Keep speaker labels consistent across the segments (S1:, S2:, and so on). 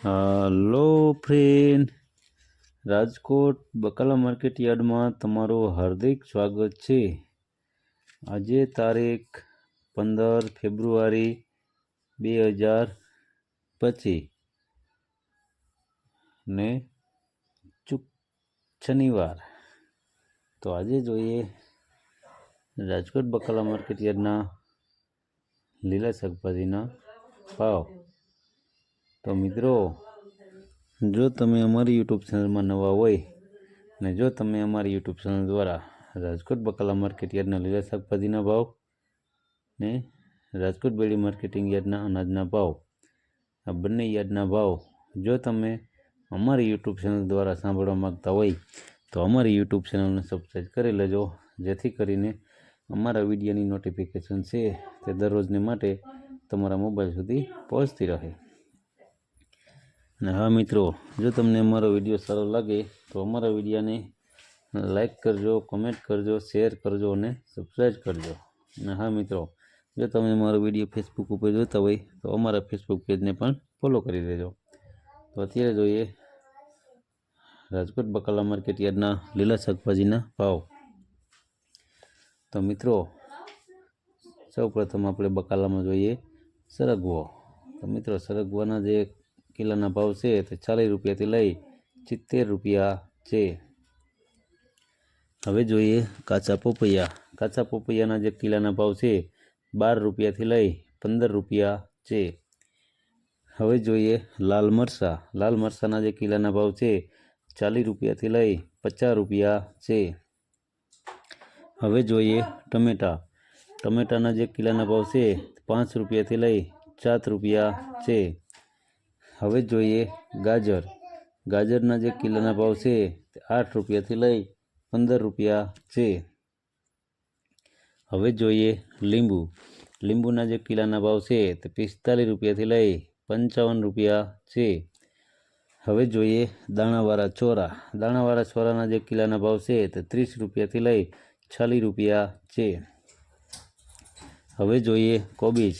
S1: Hello friend. Rajkot બકાલા market યાર્ડમાં તમારું હાર્દિક સ્વાગત છે. આજે તારીખ પંદર ફેબ્રુઆરી બે હજાર પચીસ ને ચૂક શનિવાર. તો આજે જોઈએ રાજકોટ બકાલા માર્કેટ યાર્ડના લીલા શાકભાજીના ભાવ. તો મિત્રો, જો તમે અમારી યુટ્યુબ ચેનલમાં નવા હોય અને જો તમે અમારી યુટ્યુબ ચેનલ દ્વારા રાજકોટ બકાલા માર્કેટ યાર્ડના લીલા શાકભાજીના ભાવ ને રાજકોટ બેડી માર્કેટિંગ યાર્ડના અનાજના ભાવ, આ બંને યાર્ડના ભાવ જો તમે અમારી યુટ્યુબ ચેનલ દ્વારા સાંભળવા માગતા હોય, તો અમારી યુટ્યુબ ચેનલને સબસ્ક્રાઈબ કરી લેજો, જેથી કરીને અમારા વિડીયોની નોટિફિકેશન છે તે દરરોજને માટે તમારા મોબાઈલ સુધી પહોંચતી રહે. અને હા મિત્રો, જો તમને અમારો વીડિયો સારો લાગે, તો અમારા વિડીયાને લાઈક કરજો, કોમેન્ટ કરજો, શેર કરજો અને સબસ્ક્રાઈબ કરજો. અને હા મિત્રો, જો તમે અમારો વીડિયો ફેસબુક ઉપર જોતા હોય, તો અમારા ફેસબુક પેજને પણ ફોલો કરી દેજો તો અત્યારે જોઈએ રાજકોટ બકાલા માર્કેટ યાર્ડના લીલા શાકભાજીના ભાવ. તો મિત્રો સૌ પ્રથમ આપણે બકાલામાં જોઈએ સરગવો. તો મિત્રો, સરગવાના જે કિલોના ભાવ છે તે ચાલીસ રૂપિયાથી લઈ સિત્તેર રૂપિયા છે હવે જોઈએ કાચા પોપૈયા કાચા પોપૈયાના જે કિલોના ભાવ છે બાર રૂપિયાથી લઈ પંદર રૂપિયા છે હવે જોઈએ લાલ મરચાં લાલ મરચાંના જે કિલોના ભાવ છે ચાલીસ રૂપિયાથી લઈ પચાસ રૂપિયા છે હવે જોઈએ ટમેટાં ટમેટાના જે કિલોના ભાવ છે પાંચ રૂપિયાથી લઈ સાત રૂપિયા છે હવે જોઈએ ગાજર. ગાજરના જે કિલોના ભાવ છે તે આઠ રૂપિયાથી લઈ પંદર રૂપિયા છે. હવે જોઈએ લીંબુ. લીંબુના જે કિલોના ભાવ છે તે પિસ્તાલીસ રૂપિયાથી લઈ પંચાવન રૂપિયા છે. હવે જોઈએ દાણાવાળા ચોરા. દાણાવાળા ચોરાના જે કિલોના ભાવ છે તે ત્રીસ રૂપિયાથી લઈ ચાલીસ રૂપિયા છે. હવે જોઈએ કોબીજ.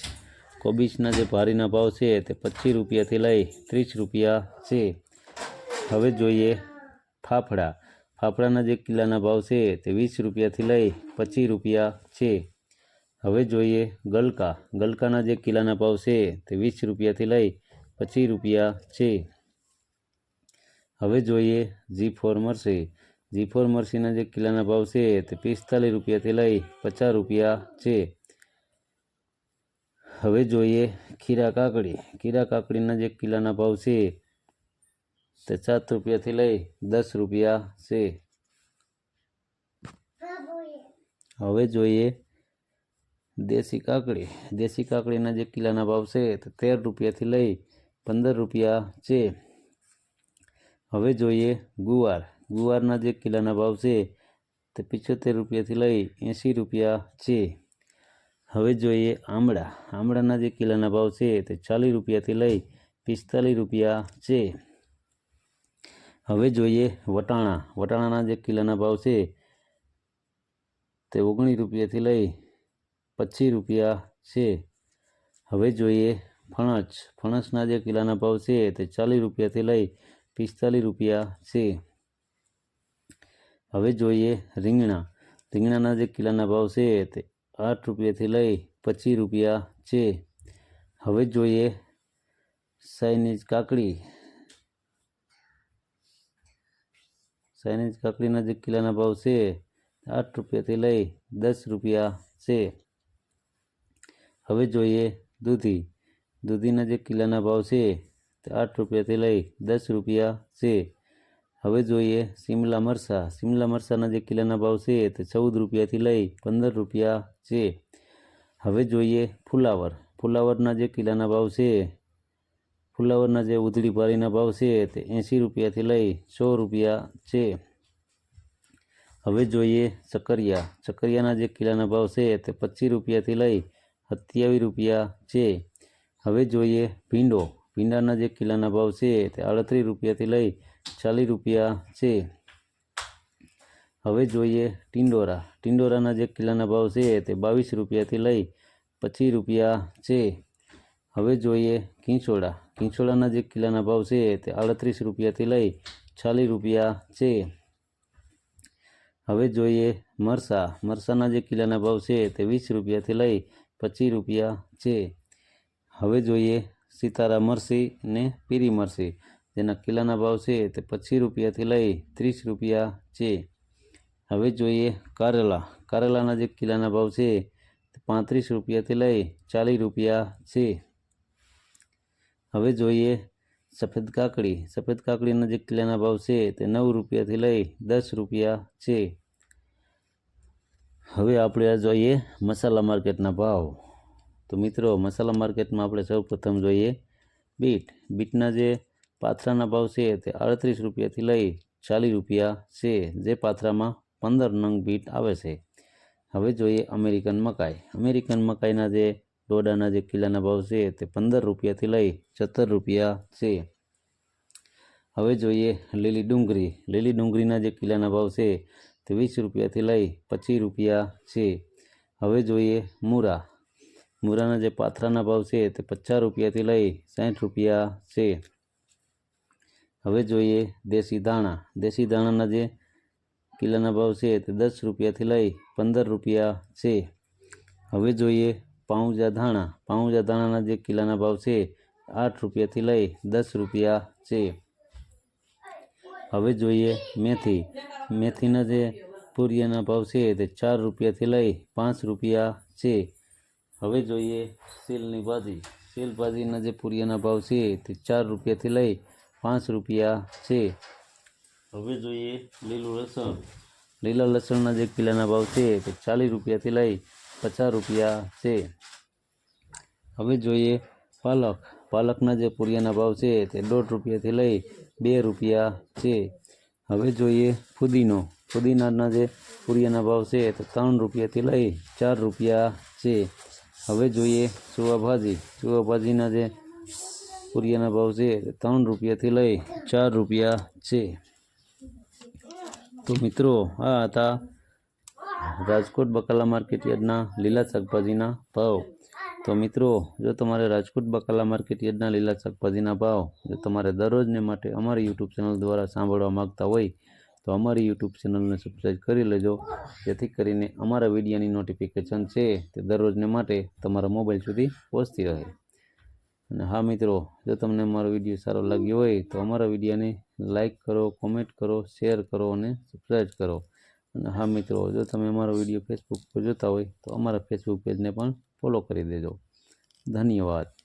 S1: કોબીજના જે ભારીના ભાવ છે તે પચીસ રૂપિયાથી લઈ ત્રીસ રૂપિયા છે. હવે જોઈએ ફાફડા. ફાફડાના જે કિલ્લાના ભાવ છે તે વીસ રૂપિયાથી લઈ પચીસ રૂપિયા છે. હવે જોઈએ ગલકા. ગલકાના જે કિલ્લાના ભાવ છે તે વીસ રૂપિયાથી લઈ પચીસ રૂપિયા છે. હવે જોઈએ જી ફોર મરસી. જી ફોર મરસીના જે કિલ્લાના ભાવ છે તે પિસ્તાલીસ રૂપિયાથી લઈ પચાસ રૂપિયા છે. હવે જોઈએ ખીરા કાકડી. ખીરા કાકડીના જે કિલ્લાના ભાવ છે તે સાત રૂપિયાથી લઈ દસ રૂપિયા છે. હવે જોઈએ દેશી કાકડી. દેશી કાકડીના જે કિલ્લાના ભાવ છે તે તેર રૂપિયાથી લઈ પંદર રૂપિયા છે. હવે જોઈએ ગુવાર. ગુવારના જે કિલ્લાના ભાવ છે તે પિચોતેર રૂપિયાથી લઈ એંસી રૂપિયા છે. હવે જોઈએ આમળા. આમળાના જે કિલ્લાના ભાવ છે તે ચાલીસ રૂપિયાથી લઈ પિસ્તાલીસ રૂપિયા છે. હવે જોઈએ વટાણા. વટાણાના જે કિલ્લાના ભાવ છે તે ઓગણીસ રૂપિયાથી લઈ પચીસ રૂપિયા છે. હવે જોઈએ ફણસ. ફણસના જે કિલોના ભાવ છે તે ચાલીસ રૂપિયાથી લઈ પિસ્તાલીસ રૂપિયા છે. હવે જોઈએ રીંગણા. રીંગણાના જે કિલ્લાના ભાવ છે તે આઠ રૂપિયાથી લઈ પચીસ રૂપિયા છે. હવે જોઈએ ચાઇનીઝ કાકડી. ચાઇનીઝ કાકડીના જે કિલ્લાના ભાવ છે, આઠ રૂપિયાથી લઈ દસ રૂપિયા છે. હવે જોઈએ દૂધી. દૂધીના જે કિલ્લાના ભાવ છે આઠ રૂપિયાથી લઈ દસ રૂપિયા છે. હવે જોઈએ શિમલા મરચાં શિમલા મરચાંના જે કિલ્લાના ભાવ છે તે ચૌદ રૂપિયાથી લઈ પંદર રૂપિયા છે. હવે જોઈએ ફુલાવર. ફુલાવરના જે કિલ્લાના ભાવ છે, ફુલાવરના જે ઉધડી પારીના ભાવ છે તે એંસી રૂપિયાથી લઈ સો રૂપિયા છે. હવે જોઈએ ચકરિયા. ચકરિયાના જે કિલ્લાના ભાવ છે તે પચીસ રૂપિયાથી લઈ સત્યાવીસ રૂપિયા છે. હવે જોઈએ ભીંડો. ભીંડાના જે કિલ્લાના ભાવ છે તે આડત્રીસ રૂપિયાથી લઈ ચાલીસ રૂપિયા છે. હવે જોઈએ ટિંડોરા. ટિંડોરાના જે કિલ્લાના ભાવ છે તે બાવીસ રૂપિયાથી લઈ પચીસ રૂપિયા છે. હવે જોઈએ ખીંચોડા કિંચોળાના જે કિલ્લાના ભાવ છે તે આડત્રીસ રૂપિયાથી લઈ ચાલીસ રૂપિયા છે. હવે જોઈએ મરસા. મરસાના જે કિલ્લાના ભાવ છે તે વીસ રૂપિયાથી લઈ પચીસ રૂપિયા છે. હવે જોઈએ સિતારા મરસી ને પીરી મરસી. જેના કિલ્લાના ભાવ છે તે પચીસ રૂપિયાથી લઈ ત્રીસ રૂપિયા છે. હવે જોઈએ કારેલા. કારેલાના જે કિલ્લાના ભાવ છે તે પાંત્રીસ રૂપિયાથી લઈ ચાલીસ રૂપિયા છે. હવે જોઈએ સફેદ કાકડી. સફેદ કાકડીના જે કિલ્લાના ભાવ છે તે નવ રૂપિયાથી લઈ દસ રૂપિયા છે. હવે આપણે જોઈએ મસાલા માર્કેટના ભાવ. તો મિત્રો, મસાલા માર્કેટમાં આપણે સૌ પ્રથમ જોઈએ. બીટ, બીટના જે પાથરાના ભાવ છે તે અડત્રીસ રૂપિયાથી લઈ ચાલીસ રૂપિયા છે, જે પાથરામાં પંદર નંગ બીટ આવે છે. હવે જોઈએ અમેરિકન મકાઈ. અમેરિકન મકાઈના જે ડોડાના જે કિલ્લાના ભાવ છે તે પંદર રૂપિયાથી લઈ સત્તર રૂપિયા છે. હવે જોઈએ લીલી ડુંગળી. લીલી ડુંગળીના જે કિલ્લાના ભાવ છે તે વીસ રૂપિયાથી લઈ પચીસ રૂપિયા છે. હવે જોઈએ મૂરા. મૂરાના જે પાથરાના ભાવ છે તે પચાસ રૂપિયાથી લઈ સાઠ રૂપિયા છે. હવે જોઈએ દેશી દાણા દેશી દાણાના જે કિલ્લાના ભાવ છે તે દસ રૂપિયાથી લઈ પંદર રૂપિયા છે. હવે જોઈએ પાઉંજા ધાણા. પાઉંજા ધાણાના જે કિલ્લાના ભાવ છે આઠ રૂપિયાથી લઈ દસ રૂપિયા છે. હવે જોઈએ મેથી. મેથીના જે પૂરિયાના ભાવ છે તે ચાર રૂપિયાથી લઈ પાંચ રૂપિયા છે. હવે જોઈએ સીલની ભાજી. સીલ ભાજીના જે પૂરિયાના ભાવ છે તે ચાર રૂપિયાથી લઈ પાંચ રૂપિયા છે. હવે જોઈએ લીલું લસણ. લીલા લસણના જે કિલ્લાના ભાવ છે તે ચાલીસ રૂપિયાથી લઈ પચાસ રૂપિયા છે. હવે જોઈએ પાલક. પાલકના જે પૂરિયાના ભાવ છે તે દોઢ રૂપિયાથી લઈ બે રૂપિયા છે. હવે જોઈએ ફુદીનો. ફુદીનાના જે પૂરિયાના ભાવ છે તે ત્રણ રૂપિયાથી લઈ ચાર રૂપિયા છે. હવે જોઈએ સુવાભાજી. સુવાભાજીના જે પૂરિયાના ભાવ છે ત્રણ રૂપિયાથી લઈ ચાર રૂપિયા છે. તો મિત્રો, આ હતા રાજકોટ બકાલા માર્કેટ યાર્ડના લીલા શાકભાજીના ભાવ. તો મિત્રો, જો તમારે રાજકોટ બકાલા માર્કેટ યાર્ડના લીલા શાકભાજીના ભાવ જો તમારે દરરોજને માટે અમારી યુટ્યુબ ચેનલ દ્વારા સાંભળવા માગતા હોય તો અમારી યુટ્યુબ ચેનલને સબસ્ક્રાઈબ કરી લેજો. જેથી કરીને અમારા વિડીયોની નોટિફિકેશન છે તે દરરોજને માટે તમારા મોબાઈલ સુધી પહોંચતી રહે. અને હા મિત્રો, જો તમને અમારો વીડિયો સારો લાગ્યો હોય તો અમારા વિડીયોને લાઈક કરો કોમેન્ટ કરો શેર કરો અને સબસ્ક્રાઈબ કરો. અને હા મિત્રો, જો તમે અમારો વીડિયો ફેસબુક પર જોતા હોય તો અમારા ફેસબુક પેજને પણ ફોલો કરી દેજો. ધન્યવાદ.